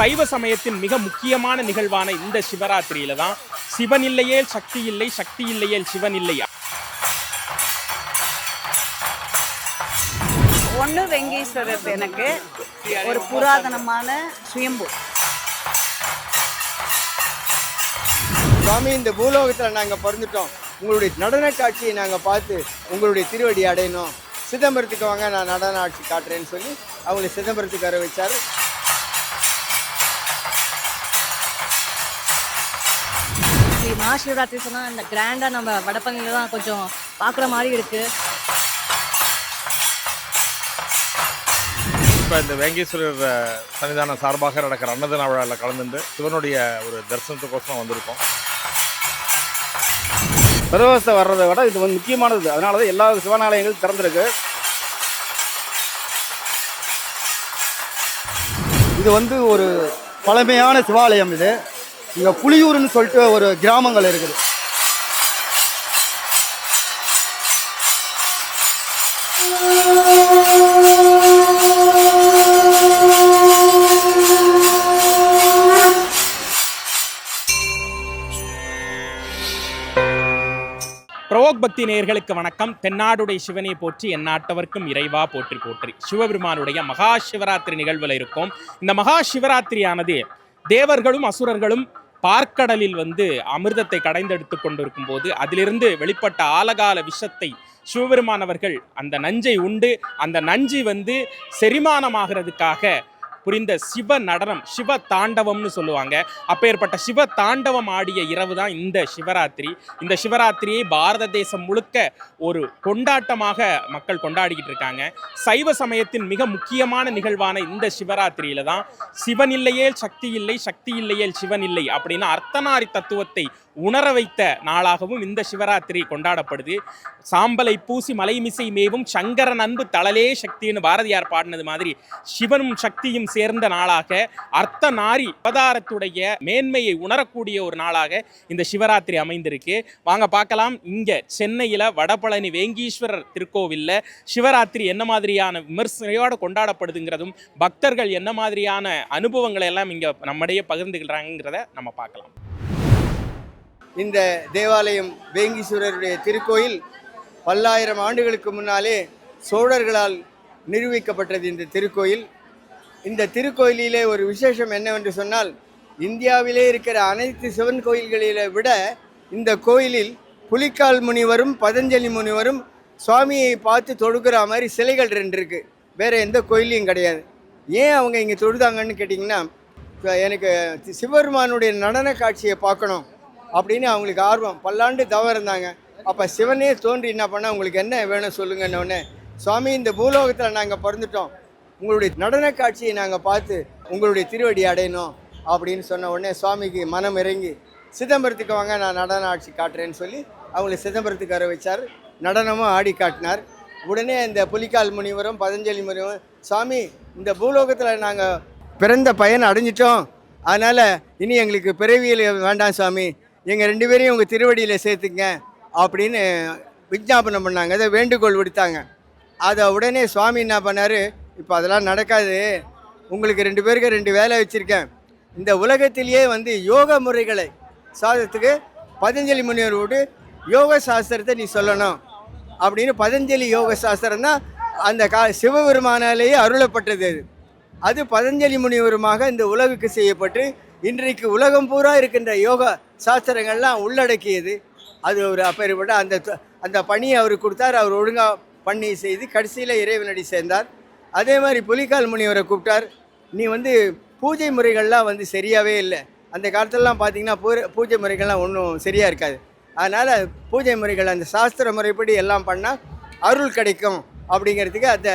சைவ சமயத்தின் மிக முக்கியமான நிகழ்வான இந்த சிவராத்திரியில தான் சிவன் இல்லையே சக்தி இல்லை சக்தி இல்லையே சிவன் இல்லை ஒன்று வெங்கீஸ்வரர் எனக்கு ஒரு புராதனமான சுயம்பு. சுவாமி இந்த பூலோகத்தில் நாங்கள் பிறந்துட்டோம். உங்களுடைய நடன காட்சியை நாங்கள் பார்த்து உங்களுடைய திருவடி அடையணும். சிதம்பரத்துக்கு வாங்க நான் நடன ஆட்சி காட்டுறேன்னு சொல்லி அவங்களை சிதம்பரத்துக்கு வர வச்சார். மகாசிவராத்திரி சொன்னால் இந்த கிராண்டாக நம்ம வடபழனியில் தான் கொஞ்சம் பார்க்குற மாதிரி இருக்குது இப்போ இந்த வேங்கேஸ்வரர் சன்னிதானம் சார்பாக நடக்கிற அன்னதான விழாவில் கலந்துட்டு சிவனுடைய ஒரு தரிசனத்துக்கோசரம் வந்திருக்கோம். பிரதோஷம் வர்றதை விட இது வந்து முக்கியமானது. அதனால தான் எல்லா சிவாலயங்களும் திறந்திருக்கு. இது வந்து ஒரு பழமையான சிவாலயம் இது. இங்கே புளியூர்னு சொல்லிட்டு ஒரு கிராமங்கள் இருக்குது. பிரவோக் பக்தி நேயர்களுக்கு வணக்கம். தென்னாடுடைய சிவனை போற்றி எந்நாட்டவர்க்கும் இறைவா போற்றி போற்றி. சிவபெருமானுடைய மகா சிவராத்திரி நிகழ்வில் இருக்கும். இந்த மகா சிவராத்திரியானது தேவர்களும் அசுரர்களும் பார்க்கடலில் வந்து அமிர்தத்தை கடைந்தெடுத்து கொண்டிருக்கும் போது அதிலிருந்து வெளிப்பட்ட ஆலகால விஷத்தை சிவபெருமானவர்கள் அந்த நஞ்சை உண்டு அந்த நஞ்சு வந்து செரிமானமாகிறதுக்காக புரிந்த சிவ நடனம் சிவ தாண்டவம்னு சொல்லுவாங்க. அப்பேற்பட்ட சிவ தாண்டவம் ஆடிய இரவு தான் இந்த சிவராத்திரி. இந்த சிவராத்திரியை பாரத தேசம் முழுக்க ஒரு கொண்டாட்டமாக மக்கள் கொண்டாடிக்கிட்டு இருக்காங்க. சைவ சமயத்தின் மிக முக்கியமான நிகழ்வான இந்த சிவராத்திரியில தான் சிவன் இல்லையே சக்தி இல்லை சக்தி இல்லையே சிவன் இல்லை அப்படின்னு அர்த்தநாரி தத்துவத்தை உணர வைத்த நாளாகவும் இந்த சிவராத்திரி கொண்டாடப்படுது. சாம்பலை பூசி மலைமிசை மேவும் சங்கரன் அன்பு தளலே சக்தின்னு பாரதியார் பாடினது மாதிரி சிவனும் சக்தியும் சேர்ந்த நாளாக அர்த்த நாரி அவதாரத்துடைய மேன்மையை உணரக்கூடிய ஒரு நாளாக இந்த சிவராத்திரி அமைந்திருக்கு. வாங்க பார்க்கலாம். இங்கே சென்னையில் வடபழனி வேங்கீஸ்வரர் திருக்கோவிலில் சிவராத்திரி என்ன மாதிரியான விமர்சனையோடு கொண்டாடப்படுதுங்கிறதும் பக்தர்கள் என்ன மாதிரியான அனுபவங்களை எல்லாம் இங்கே நம்மிடையே பகிர்ந்துக்கிறாங்கிறத நம்ம பார்க்கலாம். இந்த தேவாலயம் வேங்கீஸ்வரருடைய திருக்கோயில் பல்லாயிரம் ஆண்டுகளுக்கு முன்னாலே சோழர்களால் நிரூபிக்கப்பட்டது இந்த திருக்கோயில். இந்த திருக்கோயிலிலே ஒரு விசேஷம் என்னவென்று சொன்னால் இந்தியாவிலே இருக்கிற அனைத்து சிவன் கோயில்களில விட இந்த கோயிலில் புலிக்கால் முனிவரும் பதஞ்சலி முனிவரும் சுவாமியை பார்த்து தொடுக்கிற மாதிரி சிலைகள் ரெண்டு இருக்குது வேறு எந்த கோயிலையும் கிடையாது. ஏன் அவங்க இங்கே தொழுதாங்கன்னு கேட்டிங்கன்னா எனக்கு சிவபெருமானுடைய நடன காட்சியை பார்க்கணும். அப்படின்னு அவங்களுக்கு ஆர்வம். பல்லாண்டு தவம் இருந்தாங்க. அப்போ சிவனே தோன்றி என்ன பண்ணால் உங்களுக்கு என்ன வேணும் சொல்லுங்கன்னொடனே சுவாமி இந்த பூலோகத்தில் நாங்கள் பிறந்துட்டோம். உங்களுடைய நடன காட்சியை நாங்கள் பார்த்து உங்களுடைய திருவடி அடையணும் அப்படின்னு சொன்ன உடனே சுவாமிக்கு மனம் இறங்கி சிதம்பரத்துக்கு வாங்க நான் நடன ஆட்சி காட்டுறேன்னு சொல்லி அவங்கள சிதம்பரத்துக்கு வர வச்சார். நடனமும் ஆடி காட்டினார். உடனே இந்த புலிக்கால் முனிவரும் பதஞ்சலி முனிவரும் சாமி இந்த பூலோகத்தில் நாங்கள் பிறந்த பயன் அடைஞ்சிட்டோம். அதனால் இனி எங்களுக்கு பிறவியில் வேண்டாம் சாமி எங்கள் ரெண்டு பேரையும் உங்கள் திருவடியில் சேர்த்துங்க அப்படின்னு விஜாபனம் பண்ணாங்க. அதை வேண்டுகோள் விடுத்தாங்க. அதை உடனே சுவாமி என்ன பண்ணார்? இப்போ அதெல்லாம் நடக்காது. உங்களுக்கு ரெண்டு பேருக்கு ரெண்டு வேலை வச்சுருக்கேன். இந்த உலகத்திலேயே வந்து யோக முறைகளை சாதத்துக்கு பதஞ்சலி முனிவரோடு யோக சாஸ்திரத்தை நீ சொல்லணும் அப்படின்னு பதஞ்சலி யோக சாஸ்திரம் தான் அந்த கா சிவபெருமானாலேயே அருளப்பட்டது அது. அது பதஞ்சலி முனிவருமாக இந்த உலகுக்கு செய்யப்பட்டு இன்றைக்கு உலகம் பூரா இருக்கின்ற யோகா சாஸ்திரங்கள்லாம் உள்ளடக்கியது. அது ஒரு அப்பேற்பட்ட அந்த அந்த பணியை அவர் கொடுத்தார். அவர் ஒழுங்காக பண்ணி செய்து கடைசியில் இறைவனடி சேர்ந்தார். அதே மாதிரி புலிக்கால் முனிவரை கூப்பிட்டார். நீ வந்து பூஜை முறைகள்லாம் வந்து சரியாகவே இல்லை. அந்த காலத்துலலாம் பார்த்தீங்கன்னா பூ பூஜை முறைகள்லாம் ஒன்றும் சரியாக இருக்காது. அதனால் பூஜை முறைகள் அந்த சாஸ்திர முறைப்படி எல்லாம் பண்ணால் அருள் கிடைக்கும் அப்படிங்கிறதுக்கு அந்த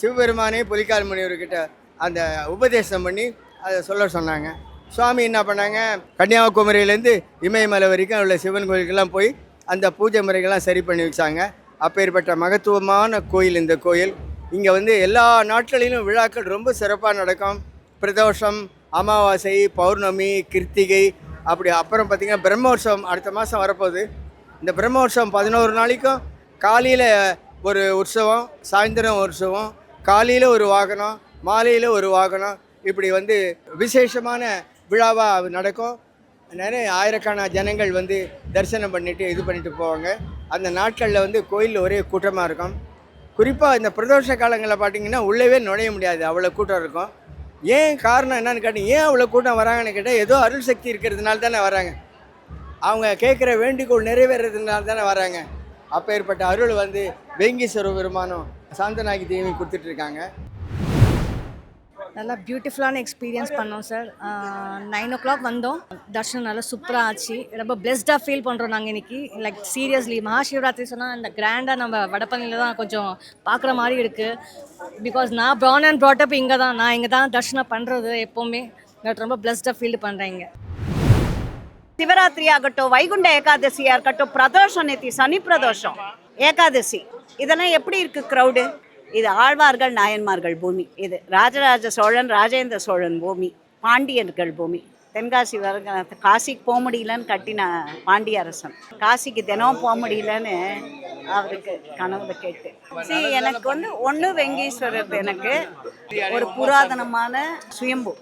சிவபெருமானே புலிக்கால் முனிவர்கிட்ட அந்த உபதேசம் பண்ணி அதை சொல்ல சொன்னாங்க. சுவாமி என்ன பண்ணாங்க? கன்னியாகுமரியிலேருந்து இமயமலை வரைக்கும் உள்ள சிவன் கோயிலுக்கெல்லாம் போய் அந்த பூஜை முறைகள்லாம் சரி பண்ணி வச்சாங்க. அப்பேற்பட்ட மகத்துவமான கோயில் இந்த கோயில். இங்கே வந்து எல்லா நாட்களிலும் விழாக்கள் ரொம்ப சிறப்பாக நடக்கும். பிரதோஷம் அமாவாசை பௌர்ணமி கிருத்திகை அப்படி அப்புறம் பார்த்திங்கன்னா பிரம்மோற்சவம் அடுத்த மாதம் வரப்போகுது. இந்த பிரம்மோற்சவம் பதினோரு நாளைக்கும் காலையில் ஒரு உற்சவம் சாயந்தரம் உற்சவம் காலையில் ஒரு வாகனம் மாலையில் ஒரு வாகனம் இப்படி வந்து விசேஷமான விழாவாக நடக்கும். நிறைய ஆயிரக்கான ஜனங்கள் வந்து தரிசனம் பண்ணிவிட்டு இது பண்ணிட்டு போவாங்க. அந்த நாட்களில் வந்து கோயிலில் ஒரே கூட்டமாக இருக்கும். குறிப்பாக இந்த பிரதோஷ காலங்களில் பார்த்தீங்கன்னா உள்ளவே நுழைய முடியாது அவ்வளோ கூட்டம் இருக்கும். ஏன் காரணம் என்னன்னு கேட்டீங்க ஏன் அவ்வளோ கூட்டம் வராங்கன்னு கேட்டால் ஏதோ அருள் சக்தி இருக்கிறதுனால தானே வராங்க. அவங்க கேட்குற வேண்டுகோள் நிறைவேறதுனால தானே வராங்க. அப்பேற்பட்ட அருள் வந்து வேங்கீஸ்வர பெருமானம் சாந்தநாயகி தேவி கொடுத்துட்ருக்காங்க நல்லா பியூட்டிஃபுல்லான எக்ஸ்பீரியன்ஸ் பண்ணோம் சார் நைன் ஓ கிளாக் வந்தோம். தர்ஷனம் நல்லா சூப்பராக ஆச்சு. ரொம்ப பிளெஸ்டாக ஃபீல் பண்ணுறோம் நாங்கள் இன்றைக்கி லைக் சீரியஸ்லி மகாசிவராத்திரி சொன்னால் இந்த கிராண்டாக நம்ம வடபழனியில் தான் கொஞ்சம் பார்க்குற மாதிரி இருக்குது பிகாஸ் நான் ப்ரான் அண்ட் ப்ராட்டப் இங்கே தான். நான் இங்கே தான் தர்ஷனம் பண்ணுறது எப்போவுமே. பட் ரொம்ப பிளெஸ்டாக ஃபீல் பண்ணுறேன் இங்கே. சிவராத்திரி ஆகட்டும் வைகுண்ட ஏகாதசியாக இருக்கட்டும் பிரதோஷம் நேத்தி சனி பிரதோஷம் ஏகாதசி. இதெல்லாம் எப்படி இருக்கு க்ரௌடு இது ஆழ்வார்கள் நாயன்மார்கள் பூமி. இது ராஜராஜ சோழன் ராஜேந்திர சோழன் பூமி பாண்டியர்கள் பூமி. தென்காசி வர காசிக்கு போக முடியலன்னு கட்டின பாண்டிய அரசன். காசிக்கு தினம் போக முடியலன்னு அவருக்கு கனவுல கேட்டு. சரி எனக்கு வந்து ஒன்று வெங்கீஸ்வரர் எனக்கு ஒரு புராதனமான சுயம்பு.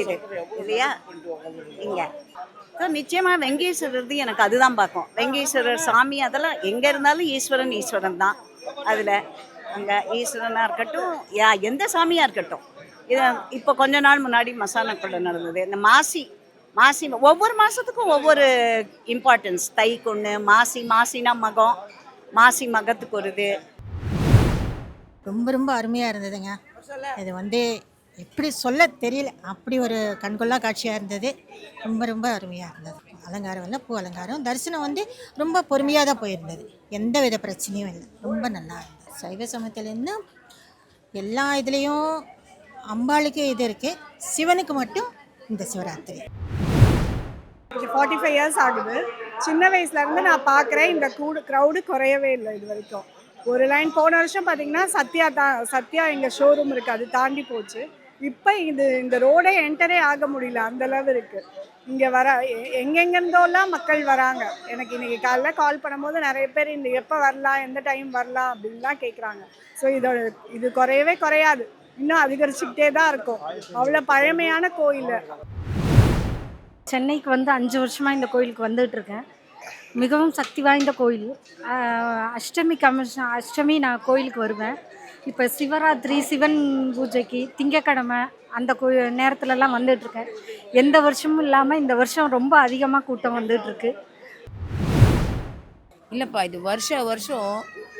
இது இல்லையா? இங்கே. ஸோ நிச்சயமாக வெங்கடேஸ்வரர் எனக்கு அதுதான் பார்க்கும். வெங்கேஸ்வரர் சாமி அதெல்லாம் எங்கே இருந்தாலும் ஈஸ்வரன் ஈஸ்வரன் தான். அதில் அங்கே ஈஸ்வரனாக இருக்கட்டும் யா எந்த சாமியாக இருக்கட்டும். இது இப்போ கொஞ்ச நாள் முன்னாடி மசாலா கொள்ளை நடந்தது. இந்த மாசி மாசி ஒவ்வொரு மாதத்துக்கும் ஒவ்வொரு இம்பார்ட்டன்ஸ் தை கொன்று மாசி மாசினா மகம் மாசி மகத்துக்கு ஒரு இது ரொம்ப ரொம்ப அருமையாக இருந்ததுங்க. இது வந்து எப்படி சொல்ல தெரியல. அப்படி ஒரு கண்கொள்ளா காட்சியாக இருந்தது. ரொம்ப ரொம்ப அருமையாக இருந்தது. அலங்காரம் இல்லை பூ அலங்காரம். தரிசனம் வந்து ரொம்ப பொறுமையாக தான் போயிருந்தது. எந்த வித பிரச்சனையும் இல்லை. ரொம்ப நல்லா இருந்தது. சைவ சமயத்துலேருந்து எல்லா இதுலேயும் அம்பாளுக்கு இது இருக்குது சிவனுக்கு மட்டும் இந்த சிவராத்திரி. ஃபார்ட்டி ஃபைவ் இயர்ஸ் ஆகுது. சின்ன வயசுலேருந்து நான் பார்க்குறேன் இந்த கூடு க்ரௌடு குறையவே இல்லை இது வரைக்கும். ஒரு லைன் போன வருஷம் பார்த்தீங்கன்னா சத்யா தான் சத்யா எங்கள் ஷோரூம் இருக்குது அது தாண்டி போச்சு. இப்போ இது இந்த ரோடே என்டரே ஆக முடியல அந்த அளவு இருக்குது இங்கே வர எ- எங்கெங்கேருந்தோலாம் மக்கள் வராங்க. எனக்கு இன்றைக்கி காலைல கால் பண்ணும்போது நிறைய பேர் இந்த எப்போ வரலாம் எந்த டைம் வரலாம் அப்படின்லாம் கேட்குறாங்க ஸோ இதோட இது குறையவே குறையாது. இன்னும் அதிகரிச்சுக்கிட்டே தான் இருக்கும். அவ்வளோ பழமையான கோயில். சென்னைக்கு வந்து அஞ்சு வருஷமாக இந்த கோயிலுக்கு வந்துட்டு இருக்கேன் மிகவும் சக்தி வாய்ந்த கோயில். அஷ்டமி கமிஷன் அஷ்டமி நான் கோயிலுக்கு வருவேன். இப்போ சிவராத்திரி சிவன் பூஜைக்கு திங்கக்கிழமை அந்த கோ நேரத்துலலாம் வந்துட்டுருக்கேன். எந்த வருஷமும் இல்லாமல் இந்த வருஷம் ரொம்ப அதிகமாக கூட்டம் வந்துட்டுருக்கு. இல்லைப்பா இது வருஷ வருஷம்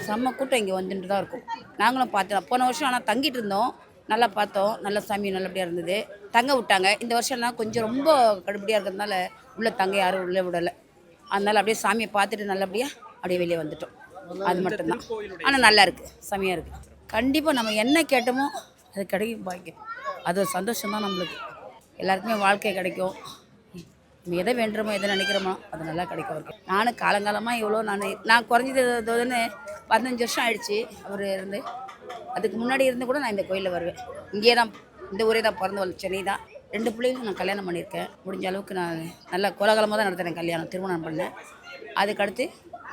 செம்ம கூட்டம் இங்கே வந்துட்டு தான் இருக்கும். நாங்களும் பார்த்தோம். போன வருஷம் ஆனால் தங்கிட்டு இருந்தோம். நல்லா பார்த்தோம். நல்ல சாமி நல்லபடியாக இருந்தது. தங்க விட்டாங்க. இந்த வருஷம்லாம் கொஞ்சம் ரொம்ப கடுபடியாக இருக்கிறதுனால உள்ளே தங்க யாரும் உள்ளே விடலை. அதனால் அப்படியே சாமியை பார்த்துட்டு நல்லபடியாக அப்படியே வெளியே வந்துட்டோம். அது மட்டும்தான். ஆனால் நல்லா இருக்குது செமையாக இருக்குது கண்டிப்பாக நம்ம என்ன கேட்டோமோ அது கிடைக்கும் பாக்கியம் அது ஒரு சந்தோஷம் தான் நம்மளுக்கு. எல்லாருக்குமே வாழ்க்கை கிடைக்கும். நம்ம எதை வேண்டுறோமோ எதை நினைக்கிறோமோ அது நல்லா கிடைக்கும் அவருக்கு. நானும் காலங்காலமாக இவ்வளோ நான் நான் குறைஞ்சதுன்னு பதினஞ்சு வருஷம் ஆயிடுச்சு அவர் இருந்து. அதுக்கு முன்னாடி இருந்து கூட நான் இந்த கோயிலில் வருவேன். இங்கேயே தான் இந்த ஊரே தான் பிறந்து வளர்ந்த சென்னை தான். ரெண்டு பிள்ளைகளும் நான் கல்யாணம் பண்ணியிருக்கேன். முடிஞ்ச அளவுக்கு நான் நல்லா கோலாகலமாக தான் நடத்துகிறேன் கல்யாணம் திருமணம் பண்ணேன். அதுக்கடுத்து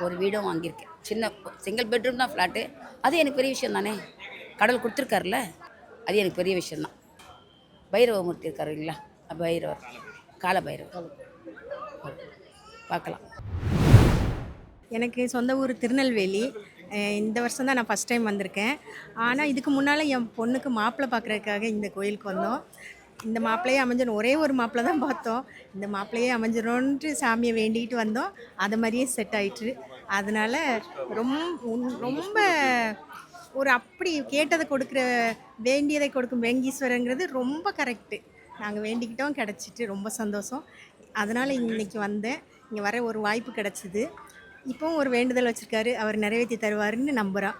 ஒரு வீடும் வாங்கியிருக்கேன். சின்ன சிங்கிள் பெட்ரூம் தான் ஃப்ளாட்டு அது எனக்கு பெரிய விஷயம் தானே? கடவுள் கொடுத்துருக்காருல்ல? அது எனக்கு பெரிய விஷயந்தான் பைரவமூர்த்தி இருக்காரு இல்லைங்களா? பைரவர். கால பைரவர் பார்க்கலாம். எனக்கு சொந்த ஊர் திருநெல்வேலி. இந்த வருஷம் தான் நான் ஃபஸ்ட் டைம் வந்திருக்கேன். ஆனால் இதுக்கு முன்னால் என் பொண்ணுக்கு மாப்பிள்ளை பார்க்குறதுக்காக இந்த கோயிலுக்கு வந்தோம். இந்த மாப்பிள்ளையே அமைஞ்சிடும் ஒரே ஒரு மாப்பிள்ளை தான் பார்த்தோம். இந்த மாப்பிள்ளையே அமைஞ்சிடும்ன்ட்டு சாமியை வேண்டிகிட்டு வந்தோம். அது மாதிரியே செட் ஆயிட்டு அதனால் ரொம்ப ரொம்ப ஒரு அப்படி கேட்டதை கொடுக்குற வேண்டியதை கொடுக்கும் வெங்கீஸ்வரங்கிறது ரொம்ப கரெக்டு நாங்கள் வேண்டிக்கிட்டோம் கிடச்சிட்டு ரொம்ப சந்தோஷம். அதனால் இன்றைக்கி வந்தேன். இங்கே வர ஒரு வாய்ப்பு கிடச்சிது. இப்போவும் ஒரு வேண்டுதல் வச்சுருக்காரு. அவர் நிறைவேற்றி தருவாருன்னு நம்புகிறோம்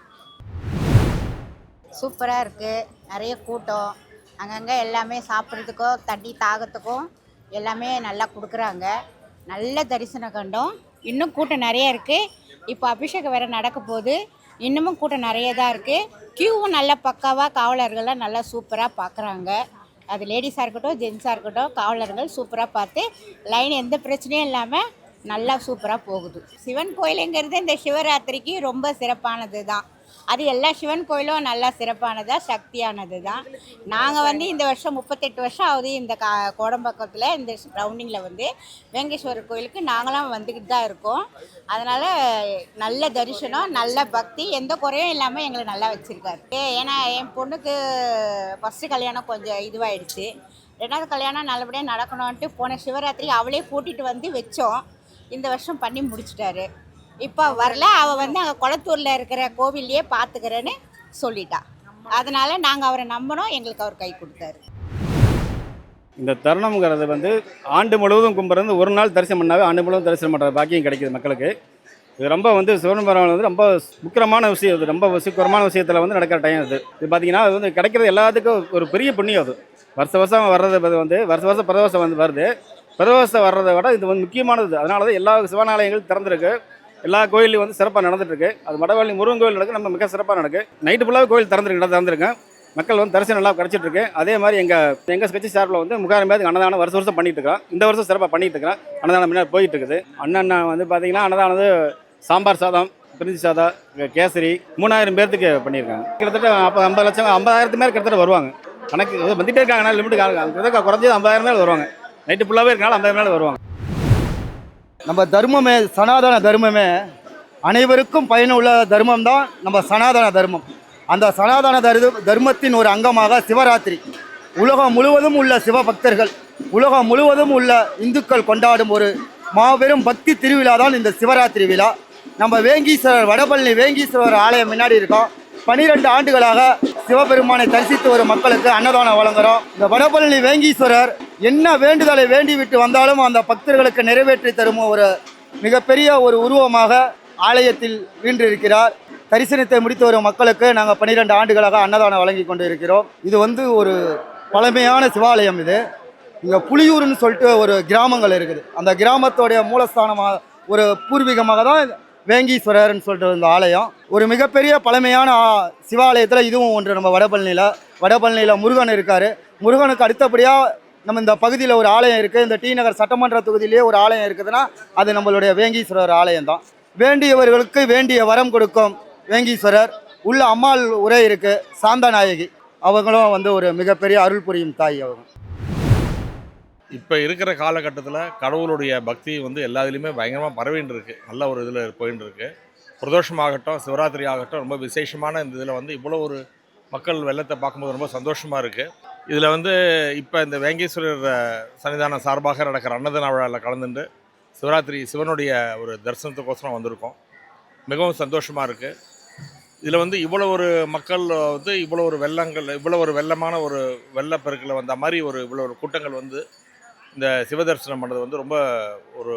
சூப்பராக இருக்குது நிறைய கூட்டம். அங்கங்கே எல்லாமே சாப்பிட்றதுக்கோ தண்ணி தாகத்துக்கும் எல்லாமே நல்லா கொடுக்குறாங்க. நல்ல தரிசனம் கண்டோம். இன்னும் கூட்டம் நிறைய இருக்குது இப்போ அபிஷேகம் வேறு நடக்க போகுது. இன்னமும் கூட்டம் நிறைய தான் இருக்குது க்யூவும் நல்லா பக்காவாக காவலர்கள்லாம் நல்லா சூப்பராக பார்க்குறாங்க அது லேடிஸாக இருக்கட்டும் ஜென்ஸாக இருக்கட்டும் காவலர்கள் சூப்பராக பார்த்து லைன் எந்த பிரச்சனையும் இல்லாமல் நல்லா சூப்பராக போகுது. சிவன் கோயிலுங்கிறது இந்த சிவராத்திரிக்கு ரொம்ப சிறப்பானது தான் அது எல்லா சிவன் கோயிலும் நல்லா சிறப்பானதா சக்தியானது தான் நாங்கள் வந்து இந்த வருஷம் முப்பத்தெட்டு வருஷம் ஆகுது இந்த கா கோடம்பாக்கத்தில் இந்த ரவுண்டிங்கில் வந்து. வேங்கேஸ்வரர் கோயிலுக்கு நாங்களாம் வந்துக்கிட்டு தான் இருக்கோம். அதனால் நல்ல தரிசனம் நல்ல பக்தி எந்த குறையும் இல்லாமல் எங்களை நல்லா வச்சுருக்காரு. ஏன்னா என் பொண்ணுக்கு ஃபஸ்ட்டு கல்யாணம் கொஞ்சம் இதுவாகிடுச்சு ரெண்டாவது கல்யாணம் நல்லபடியாக நடக்கணும்ன்ட்டு போன சிவராத்திரி அவளே கூட்டிகிட்டு வந்து வச்சோம். இந்த வருஷம் பண்ணி முடிச்சிட்டாரு. இப்போ வரல. அவள் வந்து அங்கே குளத்தூரில் இருக்கிற கோவில்லையே பார்த்துக்கிறேன்னு சொல்லிட்டா. அதனால் நாங்கள் அவரை நம்பினோம் எங்களுக்கு அவர் கை கொடுத்தாரு. இந்த தருணம்ங்கிறது வந்து ஆண்டு முழுவதும் கும்பிட்றது ஒரு நாள் தரிசனம் பண்ணாவே ஆண்டு முழுவதும் தரிசனம் பண்ணுற பாக்கியம் கிடைக்கிது மக்களுக்கு. இது ரொம்ப வந்து சிவபெருமான் வந்து ரொம்ப முக்கியமான விஷயம் இது. ரொம்ப முக்கியமான விஷயத்தில் வந்து நடக்கிற டைம் இது. இது பார்த்தீங்கன்னா அது வந்து கிடைக்கிறது எல்லாத்துக்கும் ஒரு பெரிய புண்ணியம் அது. வருஷ வருஷம் வர்றது வந்து வருஷ வருஷம் பிரதோஷம் வந்து வருது. பிரதோஷம் வர்றதை விட இது வந்து முக்கியமானது. அதனால தான் எல்லா சிவனாலயங்களும் திறந்திருக்கு. எல்லா கோயிலையும் வந்து சிறப்பாக நடந்துட்டுருக்கு. அது மடவாளி முருகன் கோயில் நடக்கு நம்ம மிக சிறப்பாக நடக்கு. நைட்டு ஃபுல்லாக கோயில் திறந்துருக்கு திறந்துருக்கேன் மக்கள் வந்து தரிசனம் நல்லா கிடச்சிட்ருக்கு அதே மாதிரி எங்கள் எங்கள் கட்சி சார்பில் வந்து முகாரம் அன்னதானம் வருஷம் வருஷம் பண்ணிட்டு இருக்கோம் இந்த வருஷம் சிறப்பாக பண்ணிட்டு இருக்கிறோம் அன்னதானம் முன்னாடி போயிட்டு இருக்குது. அண்ணன் வந்து பார்த்தீங்கன்னா அன்னதானம் வந்து சாம்பார் சாதம் பிரிஞ்சி சாதம் கேசரி மூணாயிரம் பேர்த்துக்கு பண்ணியிருக்காங்க. கிட்டத்தட்ட அப்போ ஐம்பது லட்சம் ஐம்பதாயிரத்து மேலே கிட்டத்தட்ட வருவாங்க. கணக்கு இது வந்துட்டே இருக்காங்க லிமிட் கிட்டத்தட்ட குறைஞ்சது ஐம்பதாயிரம் மேலே வருவாங்க. நைட்டு ஃபுல்லாகவே இருக்கனால ஐம்பதாயிரம் மேலே வருவாங்க. நம்ம தர்மமே சனாதன தர்மமே அனைவருக்கும் பயனுள்ள தர்மம் தான் நம்ம சனாதன தர்மம். அந்த சனாதன தரு தர்மத்தின் ஒரு அங்கமாக சிவராத்திரி. உலகம் முழுவதும் உள்ள சிவபக்தர்கள் உலகம் முழுவதும் உள்ள இந்துக்கள் கொண்டாடும் ஒரு மாபெரும் பக்தி திருவிழா தான் இந்த சிவராத்திரி விழா. நம்ம வேங்கீஸ்வரர் வடபழனி வேங்கீஸ்வரர் ஆலயம் முன்னாடி இருக்கோம். பனிரெண்டு ஆண்டுகளாக சிவபெருமானை தரிசித்து வரும் மக்களுக்கு அன்னதானம் வழங்குகிறோம் இந்த வடபழனி வேங்கீஸ்வரர் என்ன வேண்டுதலை வேண்டி விட்டு வந்தாலும் அந்த பக்தர்களுக்கு நிறைவேற்றி தரும் ஒரு மிகப்பெரிய ஒரு உருவமாக ஆலயத்தில் வீன்றிருக்கிறார் தரிசனத்தை முடித்து வரும் மக்களுக்கு நாங்கள் பன்னிரெண்டு ஆண்டுகளாக அன்னதானம் வழங்கி கொண்டு இருக்கிறோம் இது வந்து ஒரு பழமையான சிவாலயம் இது. இங்கே புலியூர்னு சொல்லிட்டு ஒரு கிராமங்கள் இருக்குது. அந்த கிராமத்தோடைய மூலஸ்தானமாக ஒரு பூர்வீகமாக தான் வேங்கீஸ்வரர்னு சொல்லிட்டு இந்த ஆலயம். ஒரு மிகப்பெரிய பழமையான சிவாலயத்தில் இதுவும் ஒன்று நம்ம வடபழனியில் வடபழனியில் முருகன் இருக்கார். முருகனுக்கு அடுத்தபடியாக நம்ம இந்த பகுதியில் ஒரு ஆலயம் இருக்குது இந்த டி நகர் சட்டமன்ற தொகுதியிலேயே ஒரு ஆலயம் இருக்குதுன்னா அது நம்மளுடைய வேங்கீஸ்வரர் ஆலயம் தான். வேண்டியவர்களுக்கு வேண்டிய வரம் கொடுக்கும் வேங்கீஸ்வரர். உள்ள அம்மாள் உரை இருக்குது சாந்தநாயகி. அவங்களும் வந்து ஒரு மிகப்பெரிய அருள் புரியும் தாய் அவங்க. இப்போ இருக்கிற காலகட்டத்தில் கடவுளுடைய பக்தி வந்து எல்லா இதுலேயுமே பயங்கரமாக பரவின்னு இருக்கு. நல்ல ஒரு இதில் போயின்னு இருக்கு. பிரதோஷமாகட்டும் சிவராத்திரி ஆகட்டும் ரொம்ப விசேஷமான இந்த இதில் வந்து இவ்வளோ ஒரு மக்கள் வெள்ளத்தை பார்க்கும்போது ரொம்ப சந்தோஷமாக இருக்குது இதில் வந்து இப்போ இந்த வேங்கேஸ்வரர் சன்னிதானம் சார்பாக நடக்கிற அன்னதான விழாவில் கலந்துட்டு சிவராத்திரி சிவனுடைய ஒரு தரிசனத்துக்கோசரம் வந்திருக்கோம். மிகவும் சந்தோஷமாக இருக்குது இதில் வந்து இவ்வளோ ஒரு மக்கள் வந்து இவ்வளோ ஒரு வெள்ளங்கள் இவ்வளோ ஒரு வெள்ளமான ஒரு வெள்ளப்பெருக்கில் வந்த மாதிரி ஒரு இவ்வளோ ஒரு கூட்டங்கள் வந்து இந்த சிவதரிசனம் பண்ணுறது வந்து ரொம்ப ஒரு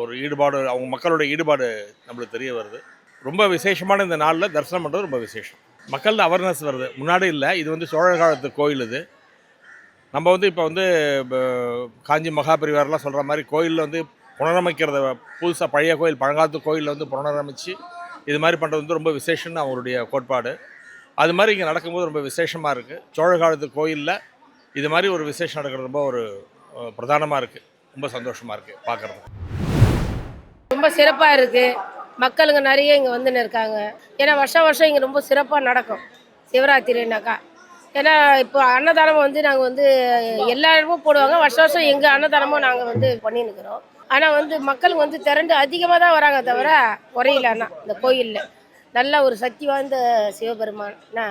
ஒரு ஈடுபாடு அவங்க மக்களோட ஈடுபாடு நம்மளுக்கு தெரிய வருது. ரொம்ப விசேஷமான இந்த நாளில் தரிசனம் பண்ணுறது ரொம்ப விசேஷம். மக்கள் அவேர்னஸ் வருது. முன்னாடி இல்லை இது வந்து சோழர் காலத்து கோயில் இது. நம்ம வந்து இப்போ வந்து ப- காஞ்சி மகாபரிவாரெலாம் சொல்கிற மாதிரி கோயிலில் வந்து புனரமைக்கிறத புதுசாக பழைய கோயில் பழங்காலத்து கோயிலில் வந்து புனரமைச்சு இது மாதிரி பண்ணுறது வந்து ரொம்ப விசேஷம்னு அவங்களுடைய கோட்பாடு. அது மாதிரி இங்கே நடக்கும்போது ரொம்ப விசேஷமாக இருக்குது சோழர் காலத்து கோயிலில் இது மாதிரி ஒரு விசேஷம் நடக்கிறது ரொம்ப ஒரு பிரதானமாக இருக்குது ரொம்ப சந்தோஷமாக இருக்குது பார்க்குறது ரொம்ப சிறப்பாக இருக்குது மக்களுங்க நிறைய இங்கே வந்துன்னு இருக்காங்க. ஏன்னா வருஷம் வருஷம் இங்கே ரொம்ப சிறப்பாக நடக்கும். சிவராத்திரினாக்கா. ஏன்னா இப்போ அன்னதானம் வந்து நாங்கள் வந்து எல்லா இடமும் போடுவாங்க. வருஷம் வருஷம் எங்கள் அன்னதானமும் நாங்கள் வந்து பண்ணின்னு இருக்கிறோம் ஆனால் வந்து மக்களுக்கு வந்து திரண்டு அதிகமாக தான் வராங்க தவிர குறையில அண்ணா இந்த கோயிலில். நல்ல ஒரு சக்தி வாய்ந்த சிவபெருமான். என்ன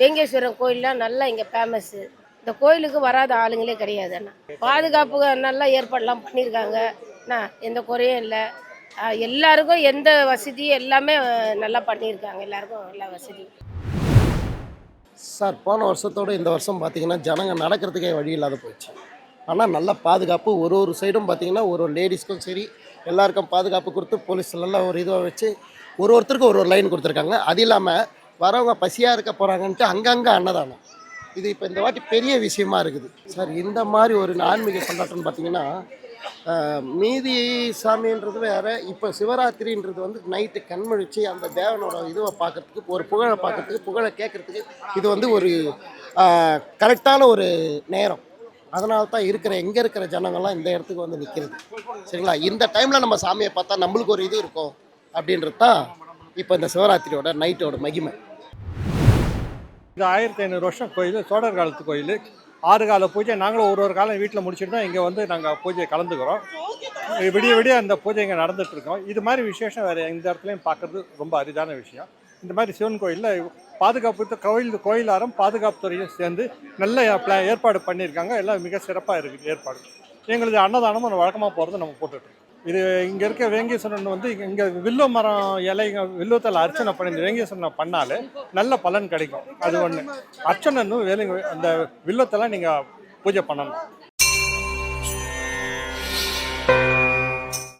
வேங்கேஸ்வரன் நல்லா இங்கே ஃபேமஸ்ஸு இந்த கோயிலுக்கு வராத ஆளுங்களே கிடையாது அண்ணா. பாதுகாப்பு நல்லா ஏற்பாடுலாம் பண்ணியிருக்காங்க அண்ணா எந்த குறையும் இல்லை. எல்லாருக்கும் எந்த வசதி எல்லாமே நல்லா பண்ணியிருக்காங்க. எல்லாருக்கும் எல்லா வசதி சார் போன வருஷத்தோடு இந்த வருஷம் பார்த்தீங்கன்னா ஜனங்க நடக்கிறதுக்கே வழி இல்லாத போயிடுச்சு ஆனால் நல்ல பாதுகாப்பு. ஒரு ஒரு சைடும் பார்த்தீங்கன்னா ஒரு ஒரு லேடிஸ்க்கும் சரி எல்லாருக்கும் பாதுகாப்பு கொடுத்து போலீஸ்லாம் ஒரு இதுவாக வச்சு ஒரு ஒருத்தருக்கும் ஒரு ஒரு லைன் கொடுத்துருக்காங்க. அது இல்லாமல் வரவங்க பசியாக இருக்க போகிறாங்கன்ட்டு அங்கங்கே அன்னதானம். இது இப்போ இந்த வாட்டி பெரிய விஷயமா இருக்குது. சார் இந்த மாதிரி ஒரு ஆன்மீக கொண்டாட்டம்னு பார்த்தீங்கன்னா மீதி சாமின்றது வேறு. இப்போ சிவராத்திரின்றது வந்து நைட்டு கண்மொழிச்சு அந்த தேவனோட இதுவை பார்க்குறதுக்கு ஒரு புகழை பார்க்குறதுக்கு புகழை கேட்குறதுக்கு இது வந்து ஒரு கரெக்டான ஒரு நேரம். அதனால தான் இருக்கிற எங்கே இருக்கிற ஜனங்கள்லாம் இந்த இடத்துக்கு வந்து நிற்கிறது சரிங்களா? இந்த டைமில் நம்ம சாமியை பார்த்தா நம்மளுக்கு ஒரு இது இருக்கும் அப்படின்றது தான் இப்போ இந்த சிவராத்திரியோட நைட்டோட மகிமை. இது ஆயிரத்தி ஐநூறு வருஷம் கோயில் சோழர் காலத்து கோயில். ஆறு கால பூஜை நாங்களும் ஒரு ஒரு காலம் வீட்டில் முடிச்சுட்டு தான் இங்கே வந்து நாங்கள் பூஜையை கலந்துக்கிறோம். விடிய விடிய அந்த பூஜை இங்கே நடந்துகிட்ருக்கோம். இருக்கோம் இது மாதிரி விசேஷம் வேறு எந்த இடத்துலையும் பார்க்குறது ரொம்ப அரிதான விஷயம். இந்த மாதிரி சிவன் கோயிலில் பாதுகாப்பு கோயில் கோயிலாரம் பாதுகாப்பு துறையும் சேர்ந்து நல்ல ஏற்பாடு பண்ணியிருக்காங்க. எல்லாம் மிக சிறப்பாக இருக்குது ஏற்பாடு. எங்களுக்கு அன்னதானமும் வழக்கமாக போகிறது நம்ம போட்டுட்ருக்கோம். இது இங்கே இருக்க வேங்கீஸ்வரன் வந்து இங்கே வில்வ மரம் இலைங்க வில்வத்தில் அர்ச்சனை பண்ணி வேங்கீஸ்வரனை வேங்கேஸ்வரனை பண்ணாலே நல்ல பலன் கிடைக்கும். அது ஒன்று அர்ச்சனைன்னு வேலை அந்த வில்வத்தெல்லாம் நீங்கள் பூஜை பண்ணணும்.